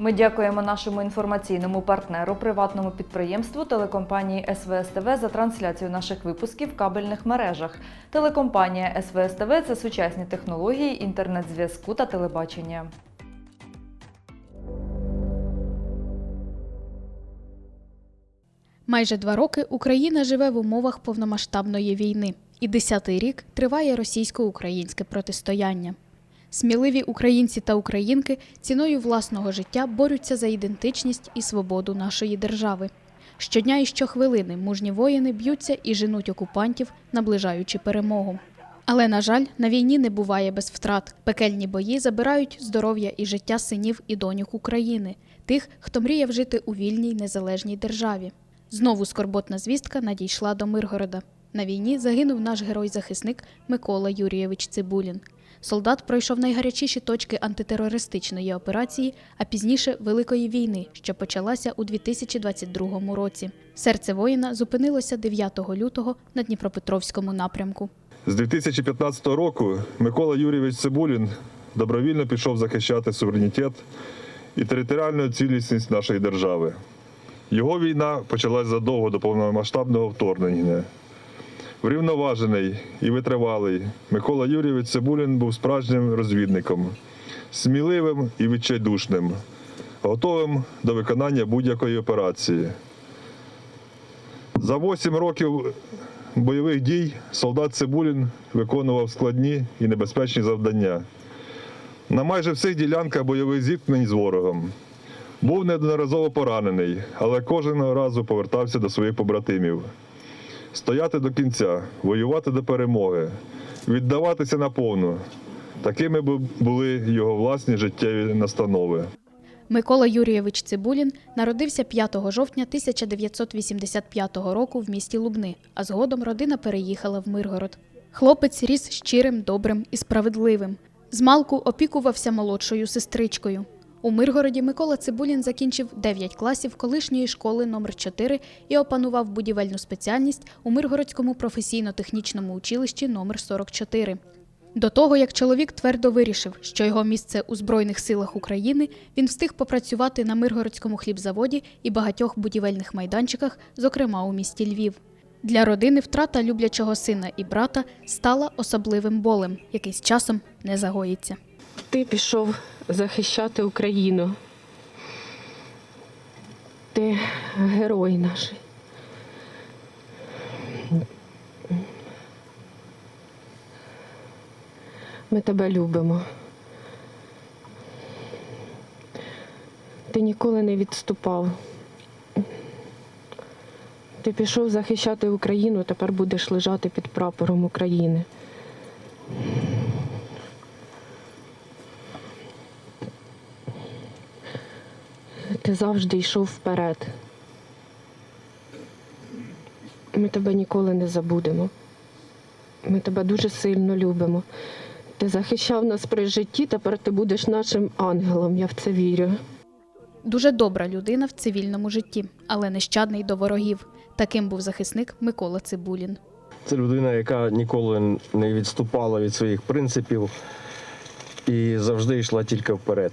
Ми дякуємо нашому інформаційному партнеру, приватному підприємству телекомпанії СВСТВ за трансляцію наших випусків в кабельних мережах. Телекомпанія СВСТВ це сучасні технології інтернет-зв'язку та телебачення. Майже два роки Україна живе в умовах повномасштабної війни, і десятий рік триває російсько-українське протистояння. Сміливі українці та українки ціною власного життя борються за ідентичність і свободу нашої держави. Щодня і щохвилини мужні воїни б'ються і женуть окупантів, наближаючи перемогу. Але, на жаль, на війні не буває без втрат. Пекельні бої забирають здоров'я і життя синів і доньок України, тих, хто мріяв жити у вільній незалежній державі. Знову скорботна звістка надійшла до Миргорода. На війні загинув наш герой-захисник Микола Юрійович Цибулін. Солдат пройшов найгарячіші точки антитерористичної операції, а пізніше Великої війни, що почалася у 2022 році. Серце воїна зупинилося 9 лютого на Дніпропетровському напрямку. З 2015 року Микола Юрійович Цибулін добровільно пішов захищати суверенітет і територіальну цілісність нашої держави. Його війна почалась задовго до повномасштабного вторгнення. Врівноважений і витривалий Микола Юрійович Цибулін був справжнім розвідником, сміливим і відчайдушним, готовим до виконання будь-якої операції. За 8 років бойових дій солдат Цибулін виконував складні і небезпечні завдання. На майже всіх ділянках бойових зіткнень з ворогом. Був неодноразово поранений, але кожного разу повертався до своїх побратимів. Стояти до кінця, воювати до перемоги, віддаватися наповну. Такими бу- були його власні життєві настанови. Микола Юрійович Цибулін народився 5 жовтня 1985 року в місті Лубни, а згодом родина переїхала в Миргород. Хлопець ріс щирим, добрим і справедливим. Змалку опікувався молодшою сестричкою. У Миргороді Микола Цибулін закінчив 9 класів колишньої школи номер 4 і опанував будівельну спеціальність у Миргородському професійно-технічному училищі номер 44. До того, як чоловік твердо вирішив, що його місце у Збройних силах України, він встиг попрацювати на Миргородському хлібзаводі і багатьох будівельних майданчиках, зокрема у місті Львів. Для родини втрата люблячого сина і брата стала особливим болем, який з часом не загоїться. Ти пішов захищати Україну. Ти герой наш. Ми тебе любимо. Ти ніколи не відступав. Ти пішов захищати Україну, тепер будеш лежати під прапором України. Ти завжди йшов вперед. Ми тебе ніколи не забудемо. Ми тебе дуже сильно любимо. Ти захищав нас при житті, тепер ти будеш нашим ангелом, я в це вірю. Дуже добра людина в цивільному житті, але нещадний до ворогів. Таким був захисник Микола Цибулін. Це людина, яка ніколи не відступала від своїх принципів і завжди йшла тільки вперед.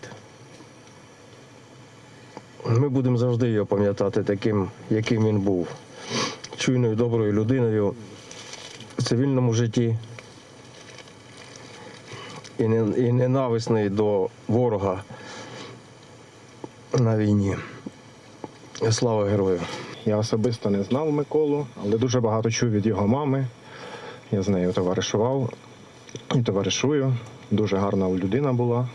Ми будемо завжди його пам'ятати таким, яким він був. Чуйною, доброю людиною в цивільному житті і, ненависний до ворога на війні. Слава герою! Я особисто не знав Миколу, але дуже багато чув від його мами. Я з нею товаришував і товаришую. Дуже гарна людина була.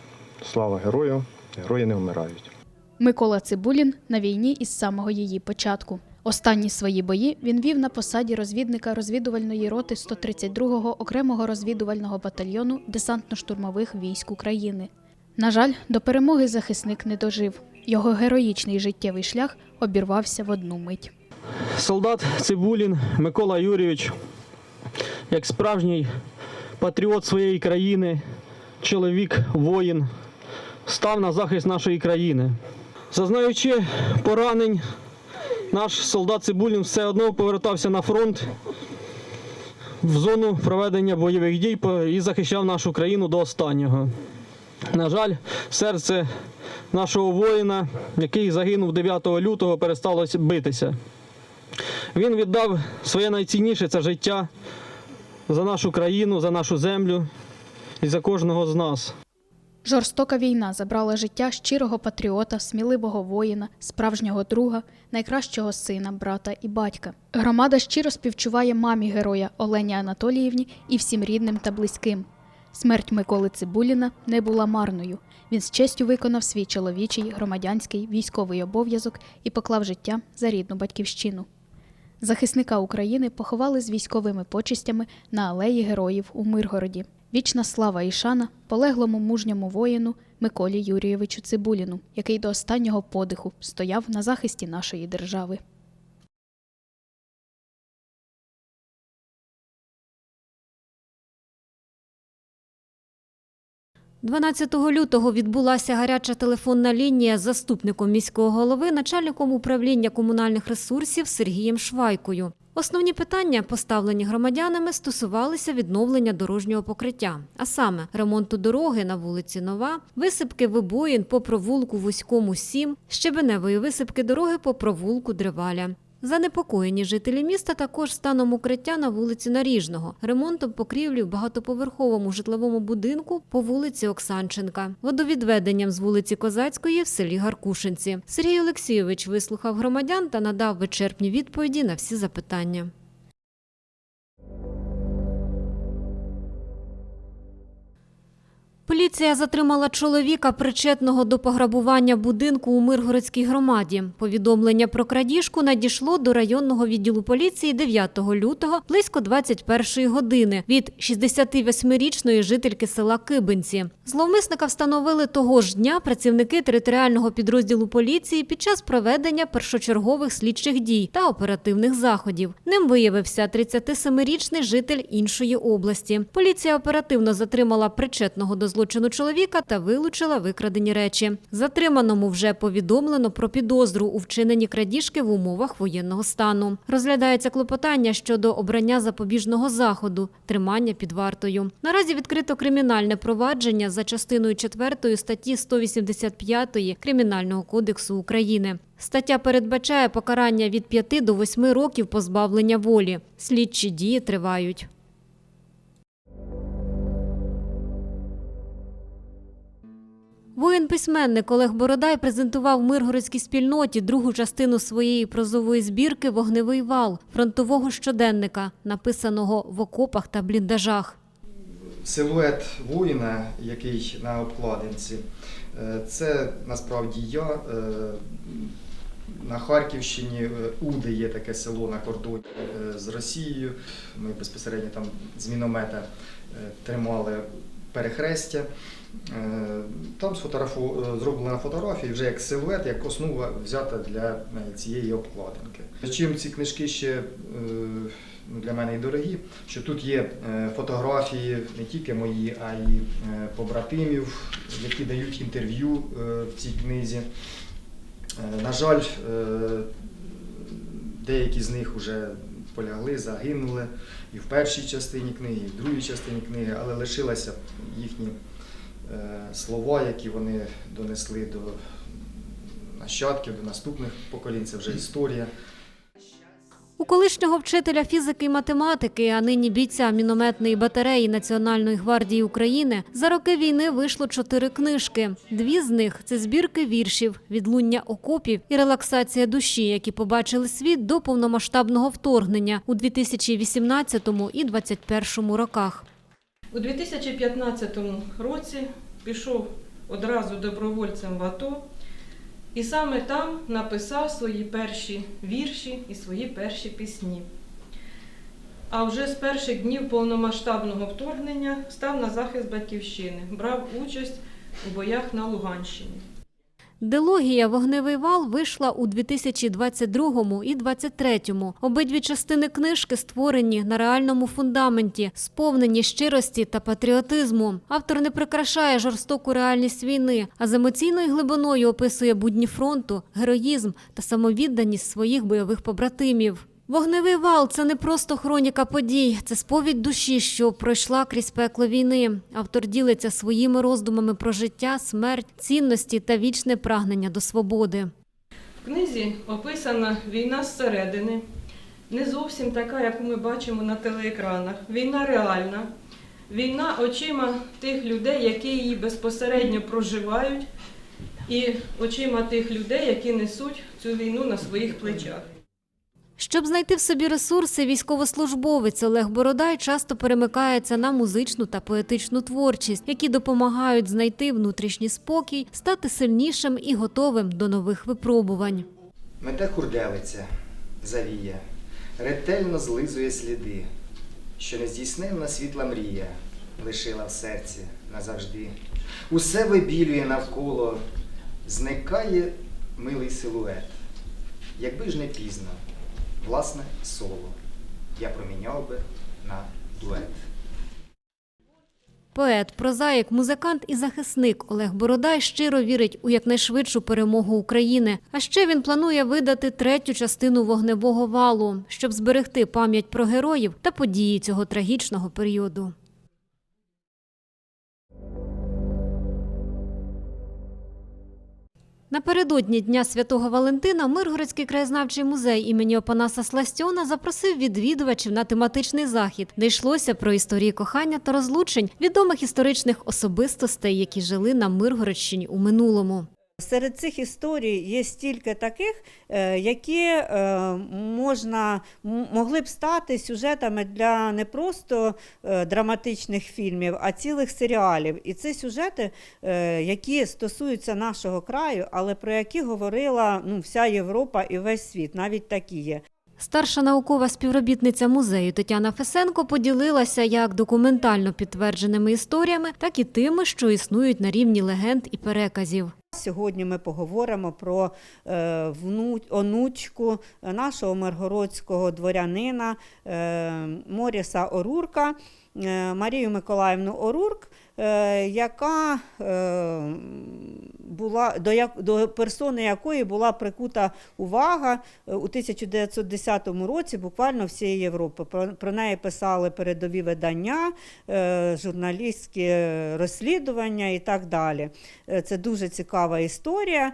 Слава герою! Герої не вмирають. Микола Цибулін на війні із самого її початку. Останні свої бої він вів на посаді розвідника розвідувальної роти 132-го окремого розвідувального батальйону десантно-штурмових військ України. На жаль, до перемоги захисник не дожив. Його героїчний життєвий шлях обірвався в одну мить. солдат Цибулін Микола Юрійович, як справжній патріот своєї країни, чоловік, воїн, став на захист нашої країни. Зазнаючи поранень, наш солдат Цибулін все одно повертався на фронт в зону проведення бойових дій і захищав нашу країну до останнього. На жаль, серце нашого воїна, який загинув 9 лютого, перестало битися. Він віддав своє найцінніше це життя за нашу країну, за нашу землю і за кожного з нас. Жорстока війна забрала життя щирого патріота, сміливого воїна, справжнього друга, найкращого сина, брата і батька. Громада щиро співчуває мамі героя Олені Анатоліївні і всім рідним та близьким. Смерть Миколи Цибуліна не була марною. Він з честю виконав свій чоловічий, громадянський, військовий обов'язок і поклав життя за рідну батьківщину. Захисника України поховали з військовими почистями на алеї героїв у Миргороді. Вічна слава і шана полеглому мужньому воїну Миколі Юрійовичу Цибуліну, який до останнього подиху стояв на захисті нашої держави. 12 лютого відбулася гаряча телефонна лінія з заступником міського голови, начальником управління комунальних ресурсів Сергієм Швайкою. Основні питання, поставлені громадянами, стосувалися відновлення дорожнього покриття, а саме ремонту дороги на вулиці Нова, висипки вибоїн по провулку Вузькому 7, щебеневої висипки дороги по провулку Древаля. Занепокоєні жителі міста також станом укриття на вулиці Наріжного, ремонтом покрівлі в багатоповерховому житловому будинку по вулиці Оксанченка, водовідведенням з вулиці Козацької в селі Гаркушинці. Сергій Олексійович вислухав громадян та надав вичерпні відповіді на всі запитання. Поліція затримала чоловіка, причетного до пограбування будинку у Миргородській громаді. Повідомлення про крадіжку надійшло до районного відділу поліції 9 лютого близько 21 години від 68-річної жительки села Кибинці. Зловмисника встановили того ж дня працівники територіального підрозділу поліції під час проведення першочергових слідчих дій та оперативних заходів. Ним виявився 37-річний житель іншої області. Поліція оперативно затримала причетного до злочину чоловіка та вилучила викрадені речі. Затриманому вже повідомлено про підозру у вчиненні крадіжки в умовах воєнного стану. Розглядається клопотання щодо обрання запобіжного заходу, тримання під вартою. Наразі відкрито кримінальне провадження за частиною 4 статті 185 Кримінального кодексу України. Стаття передбачає покарання від 5 до 8 років позбавлення волі. Слідчі дії тривають. Воїн-письменник Олег Бородай презентував миргородській спільноті другу частину своєї прозової збірки Вогневий вал фронтового щоденника, написаного в окопах та бліндажах. Силует воїна, який на обкладинці, е, це насправді я. е, На Харківщині е, Уди є таке село на кордоні з Росією. Ми безпосередньо там з міномета тримали перехрестя. Е, Там е, зроблена фотографія вже як силует, як основа взята для е, цієї обкладинки. Чим ці книжки ще ну, для мене і дорогі, що тут є фотографії не тільки мої, а й побратимів, які дають інтерв'ю в цій книзі. На жаль, деякі з них вже полягли, загинули і в першій частині книги, і в другій частині книги, але лишилися їхні слова, які вони донесли до нащадків, до наступних поколінь. Це вже історія. У колишнього вчителя фізики і математики, а нині бійця мінометної батареї Національної гвардії України, за роки війни вийшло чотири книжки. Дві з них це збірки віршів, відлуння окопів і релаксація душі, які побачили світ до повномасштабного вторгнення у 2018 і 2021 роках. У 2015 році пішов одразу добровольцем в АТО і саме там написав свої перші вірші і свої перші пісні. А вже з перших днів повномасштабного вторгнення став на захист батьківщини, брав участь у боях на Луганщині. Дилогія Вогневий вал вийшла у 2022 і 2023. Обидві частини книжки створені на реальному фундаменті, сповнені щирості та патріотизму. Автор не прикрашає жорстоку реальність війни, а з емоційною глибиною описує будні фронту, героїзм та самовідданість своїх бойових побратимів. Вогневий вал це не просто хроніка подій, це сповідь душі, що пройшла крізь пекло війни. Автор ділиться своїми роздумами про життя, смерть, цінності та вічне прагнення до свободи. В книзі описана війна зсередини, не зовсім така, яку ми бачимо на телеекранах. Війна реальна, війна очима тих людей, які її безпосередньо проживають, і очима тих людей, які несуть цю війну на своїх плечах. Щоб знайти в собі ресурси, військовослужбовець Олег Бородай часто перемикається на музичну та поетичну творчість, які допомагають знайти внутрішній спокій, стати сильнішим і готовим до нових випробувань. Мете хурделиця, завіє, ретельно злизує сліди, що нездійсненна світла мрія лишила в серці назавжди. Усе вибілює навколо, зникає милий силует. Якби ж не пізно, власне, соло я проміняв би на дует. Поет, прозаїк, музикант і захисник Олег Бородай щиро вірить у якнайшвидшу перемогу України. А ще він планує видати третю частину вогневого валу, щоб зберегти пам'ять про героїв та події цього трагічного періоду. Напередодні Дня Святого Валентина Миргородський краєзнавчий музей імені Опанаса Сластьона запросив відвідувачів на тематичний захід, де йшлося про історії кохання та розлучень відомих історичних особистостей, які жили на Миргородщині у минулому. Серед цих історій є стільки таких, е, які е, можна могли б стати сюжетами для не просто е, драматичних фільмів, а цілих серіалів. І це сюжети, які стосуються нашого краю, але про які говорила ну, вся Європа і весь світ, навіть такі є. Старша наукова співробітниця музею Тетяна Фесенко поділилася як документально підтвердженими історіями, так і тими, що існують на рівні легенд і переказів. Сьогодні ми поговоримо про е, онучку нашого миргородського дворянина е, Моріса Орурка, Марію Миколаївну Орурк, е, яка е, була до, як, до персони якої була прикута увага е, у 1910 році, буквально всієї Європи. Про, про неї писали передові видання, е, журналістські розслідування і так далі. Е, Це дуже цікава історія.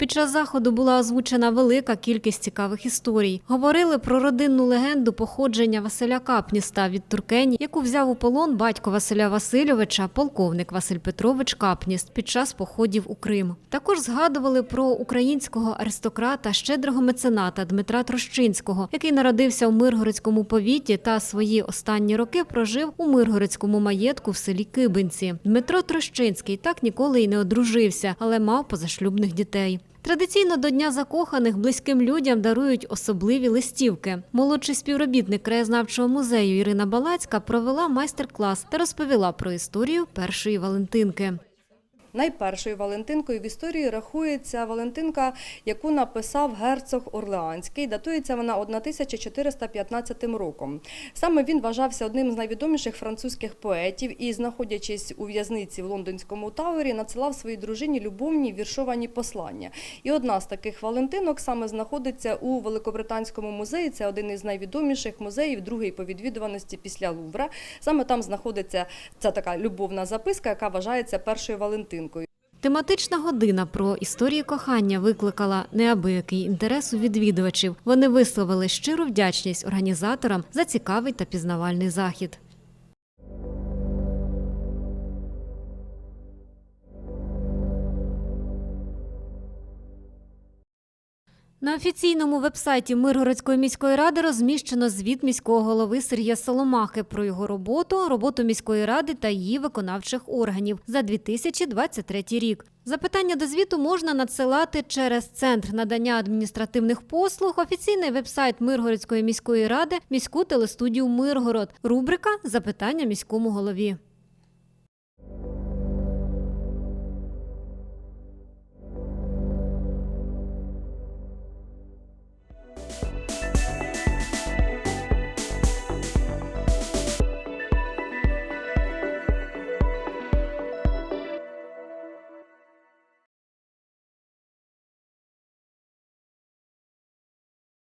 Під час заходу була озвучена велика кількість цікавих історій. Говорили про родинну легенду походження Василя Капніста від Туркені, яку взяв у полон батько Василя Васильовича, полковник Василь Петрович Капніст під час походів у Крим. Також згадували про українського аристократа, щедрого мецената Дмитра Трощинського, який народився у Миргородському повіті та свої останні роки прожив у Миргородському маєтку в селі Кибинці. Дмитро Трощинський так ніколи й не одружився, але мав позашлюбних дітей. Традиційно до Дня закоханих близьким людям дарують особливі листівки. Молодший співробітник краєзнавчого музею Ірина Балацька провела майстер-клас та розповіла про історію першої Валентинки. Найпершою Валентинкою в історії рахується Валентинка, яку написав герцог Орлеанський. Датується вона 1415 роком. Саме він вважався одним з найвідоміших французьких поетів і, знаходячись у в'язниці в лондонському Тауері, надсилав своїй дружині любовні віршовані послання. І одна з таких Валентинок саме знаходиться у Великобританському музеї. Це один із найвідоміших музеїв, другий по відвідуваності після Лувра. Саме там знаходиться ця така любовна записка, яка вважається першою Валентинкою. Тематична година про історії кохання викликала неабиякий інтерес у відвідувачів. Вони висловили щиру вдячність організаторам за цікавий та пізнавальний захід. На офіційному вебсайті Миргородської міської ради розміщено звіт міського голови Сергія Соломахи про його роботу, роботу міської ради та її виконавчих органів за 2023 рік. Запитання до звіту можна надсилати через центр надання адміністративних послуг, офіційний вебсайт Миргородської міської ради, міську телестудію Миргород, рубрика Запитання міському голові.